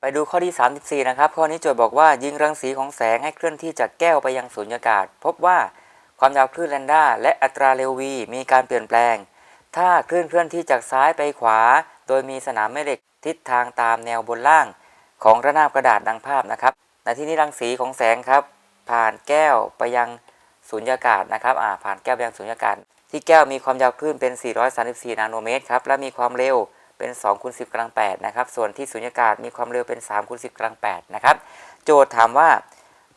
ไปดูข้อที่ 34 นะครับ ข้อนี้โจทย์บอกว่ายิงรังสีของแสงให้เคลื่อนที่จากแก้วไปยังสุญญากาศ พบว่าความยาวคลื่นแลมด้าและอัตราเร็ว v มีการเปลี่ยนแปลง ถ้าคลื่นเคลื่อนที่จากซ้ายไปขวา โดยมีสนามแม่เหล็กทิศทางตามแนวบนล่าง ของระนาบกระดาษดังภาพนะครับในที่นี้รังสีของแสงครับ ผ่านแก้วไปยังสุญญากาศนะครับอ่าผ่านแก้วไปยังสุญญากาศ ที่แก้วมีความยาวคลื่นเป็น 434 นาโนเมตรครับและมีความเร็ว เป็น2คูณ10กำลัง8นะครับ ส่วนที่สุญญากาศมีความเร็วเป็น3คูณ10กำลัง8นะครับ โจทย์ถามว่า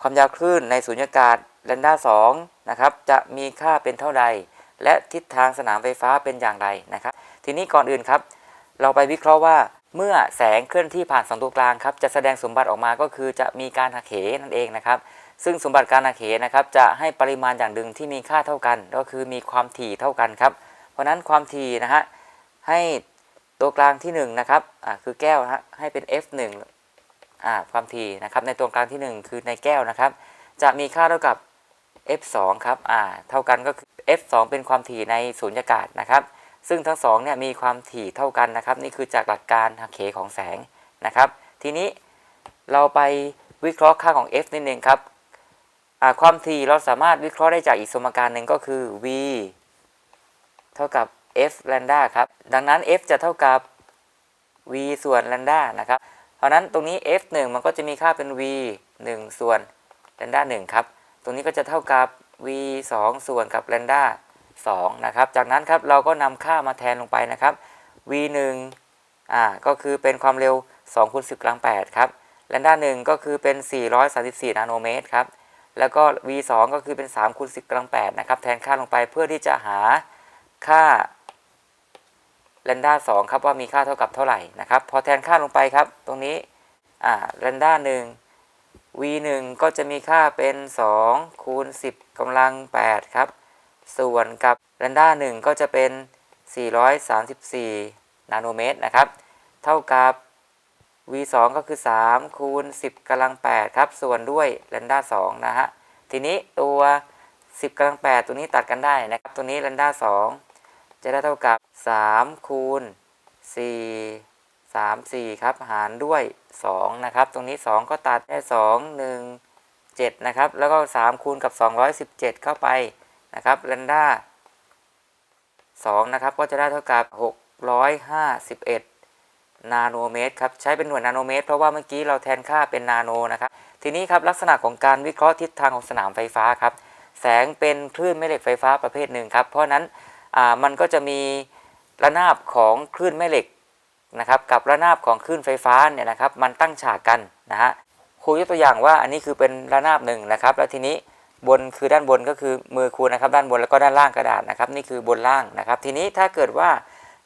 ความยาวคลื่นในสุญญากาศแลมด้า2นะครับ จะมีค่าเป็นเท่าใด และทิศทางสนามไฟฟ้าเป็นอย่างไรนะครับ ทีนี้ก่อนอื่นครับ เราไปวิเคราะห์ว่าเมื่อแสงเคลื่อนที่ผ่านสองตัวกลางครับ จะแสดงสมบัติออกมาก็คือจะมีการหักเหนั่นเองนะครับ ซึ่งสมบัติการหักเหนะครับ จะให้ปริมาณอย่างหนึ่งที่มีค่าเท่ากัน ก็คือมีความถี่เท่ากันครับ เพราะฉะนั้นความถี่นะฮะให้ ตัวกลางที่1นะครับคือแก้วฮะให้เป็น f1 อ่าความถี่นะครับ ในตัวกลางที่ 1 คือในแก้วนะครับ จะมีค่าเท่ากับ f2 ครับอ่าเท่ากันก็คือ f2 เป็นความถี่ในสูญญากาศนะครับ ซึ่งทั้งสองเนี่ยมีความถี่เท่ากันนะครับ นี่คือจากหลักการหักเหของแสงนะครับ ทีนี้เราไปวิเคราะห์ค่าของ f นิดนึงครับความถี่เราสามารถวิเคราะห์ได้จากอีกสมการหนึ่งก็คือ v เท่ากับ f lambda ครับ ดังนั้น f จะเท่ากับ v ส่วน lambda นะครับ เพราะนั้นตรงนี้ f 1มันก็จะมีค่าเป็น v 1 ส่วน lambda 1ครับ ตรงนี้ก็จะเท่ากับ v 2ส่วนกับ lambda 2นะครับ จากนั้นครับเราก็นำค่ามาแทนลงไปนะครับ v 1อ่าก็คือเป็นความเร็ว2คูณ10กำลัง8ครับ lambda 1ก็คือเป็น 434 นาโนเมตรครับ แล้วก็ v 2ก็คือเป็น3คูณ10กำลัง8นะครับ แทนค่าลงไปเพื่อที่จะหาค่า แลมด้า2ครับว่ามีค่าเท่ากับเท่าไหร่นะครับพอแทนค่าลงไปครับ ตรงนี้อ่าแลมด้า1 v 1ก็จะมีค่าเป็น 2 คูณ 10กำลัง 8 ครับ ส่วนกับแลมด้า1ก็จะเป็น 434 นาโนเมตรนะครับ เท่ากับ v 2ก็คือ 3 คูณ 10กำลัง 8 ครับ ส่วนด้วยแลมด้า2นะฮะทีนี้ตัว 10กำลัง 8 ตัวนี้ตัดกันได้นะครับ ตัวนี้แลมด้า2 จะได้เท่ากับ 3 คูณ 4 3 4 ครับ หารด้วย 2 นะครับ ตรงนี้ 2 ก็ตัดได้ 2 1 7 นะครับ แล้วก็ 3 คูณกับ 217 เข้าไปนะครับแลมด้า2นะครับ ก็จะได้เท่ากับ 651 นาโนเมตรครับ ใช้เป็นหน่วยนาโนเมตร เพราะว่าเมื่อกี้เราแทนค่าเป็นนาโนนะครับ ทีนี้ครับลักษณะของการวิเคราะห์ทิศทางของสนามไฟฟ้าครับ แสงเป็นคลื่นแม่เหล็กไฟฟ้าประเภทหนึ่งครับ เพราะนั้น มันก็จะมีระนาบของคลื่นแม่เหล็กนะครับกับระนาบของคลื่นไฟฟ้าเนี่ยนะครับมันตั้งฉากกันนะฮะครูยกตัวอย่างว่าอันนี้คือเป็นระนาบหนึ่งนะครับ แล้วทีนี้บนคือด้านบนก็คือมือครูนะครับด้านบนแล้วก็ด้านล่างกระดาษนะครับ นี่คือบนล่างนะครับ ทีนี้ถ้าเกิดว่า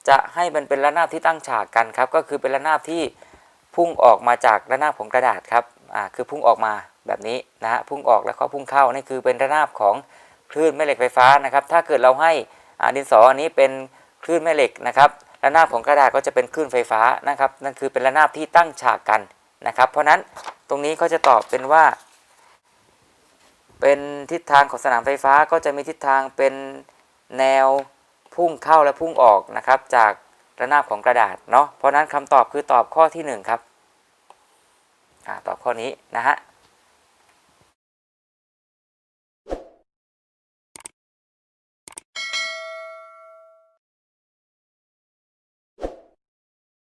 จะให้มันเป็นระนาบที่ตั้งฉากกันครับ ก็คือเป็นระนาบที่พุ่งออกมาจากระนาบของกระดาษครับอ่าคือพุ่งออกมาแบบนี้นะฮะพุ่งออกแล้วก็พุ่งเข้านี่คือเป็นระนาบของคลื่นแม่เหล็กไฟฟ้านะครับ ถ้าเกิดเราให้ ดินสออันนี้เป็นคลื่นแม่เหล็กนะครับระนาบของกระดาษก็จะเป็นคลื่นไฟฟ้านะครับ นั่นคือเป็นระนาบที่ตั้งฉากกันนะครับ เพราะฉะนั้นตรงนี้ก็จะตอบเป็นว่า เป็นทิศทางของสนามไฟฟ้าก็จะมีทิศทางเป็นแนวพุ่งเข้าและพุ่งออกนะครับ จากระนาบของกระดาษเนาะเพราะฉะนั้นคำตอบคือตอบข้อที่หนึ่งครับอ่าตอบข้อนี้นะฮะ